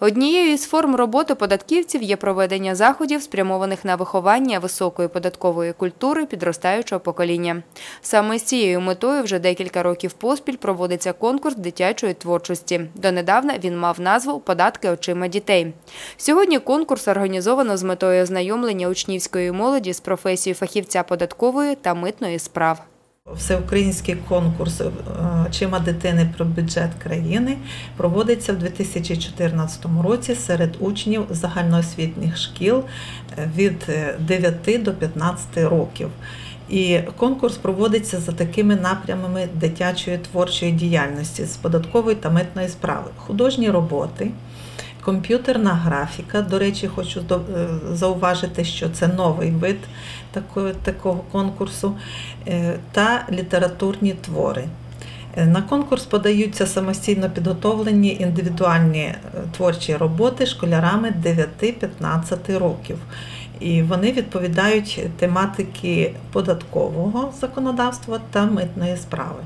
Однією із форм роботи податківців є проведення заходів, спрямованих на виховання високої податкової культури підростаючого покоління. Саме з цією метою вже декілька років поспіль проводиться конкурс дитячої творчості. Донедавна він мав назву Податки очима дітей. Сьогодні конкурс організовано з метою ознайомлення учнівської молоді з професією фахівця податкової та митної справ. Всеукраїнський конкурс е, «Очима дитини про бюджет країни проводиться в 2014 році серед учнів загальноосвітніх шкіл е, від 9 до 15 років. І конкурс проводиться за такими напрямами дитячої творчої діяльності з податкової та митної справи, художні роботи. Комп'ютерна графіка, до речі, хочу е, зауважити, що це новий вид такого, конкурсу, е, та літературні твори. Е, на конкурс подаються самостійно підготовлені індивідуальні творчі роботи школярами 9-15 років і вони відповідають тематики податкового законодавства та митної справи.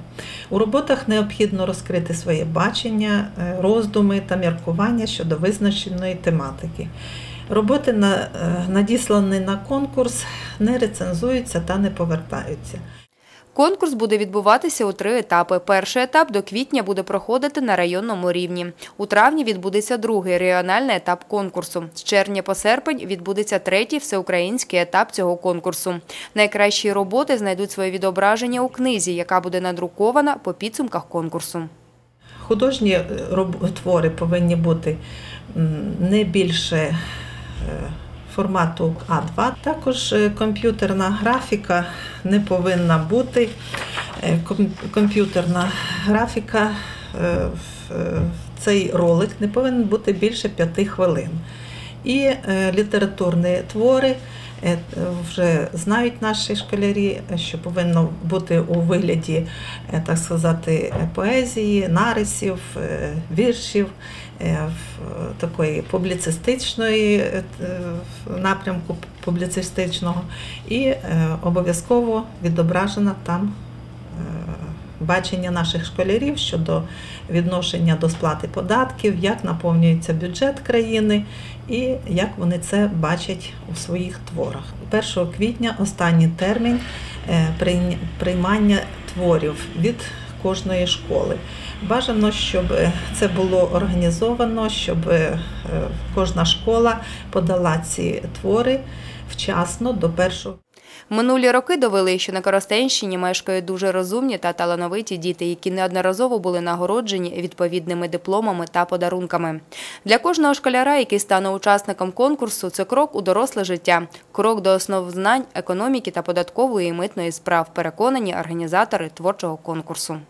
У роботах необхідно розкрити своє бачення, е, роздуми та міркування щодо визначеної тематики. Роботи е, надіслані на конкурс не рецензуються та не повертаються. Конкурс буде відбуватися у три етапи. Перший етап до квітня буде проходити на районному рівні. У травні відбудеться другий регіональний етап конкурсу. З червня по серпень відбудеться третій всеукраїнський етап цього конкурсу. Найкращі роботи знайдуть своє відображення у книзі, яка буде надрукована по підсумках конкурсу. Художні е, твори повинні бути не більше формату А2. Також е, комп'ютерна графіка не повинна бути. Е, комп'ютерна графіка в цей ролик не повинен бути більше 5 хвилин. І літературні твори вже знають наші школярі, що повинно бути у вигляді, так сказати, поезії, нарисів, віршів. Е, такої публіцистичної е, напрямку публіцистичного, і е, обов'язково відображена там бачення наших школярів щодо відношення до сплати податків, як наповнюється бюджет країни і як вони це бачать у своїх творах. 1 квітня останній термін приймання творів від кожної школи. Бажано, щоб це було організовано, щоб е, кожна школа подала ці твори вчасно до першого. Минулі роки довели, що на Коростенщині мешкають дуже розумні та талановиті діти, які неодноразово були нагороджені відповідними дипломами та подарунками. Для кожного школяра, який стане учасником конкурсу, це крок у доросле життя, крок до основ знань, економіки та податкової і митної справ. Переконані організатори творчого конкурсу.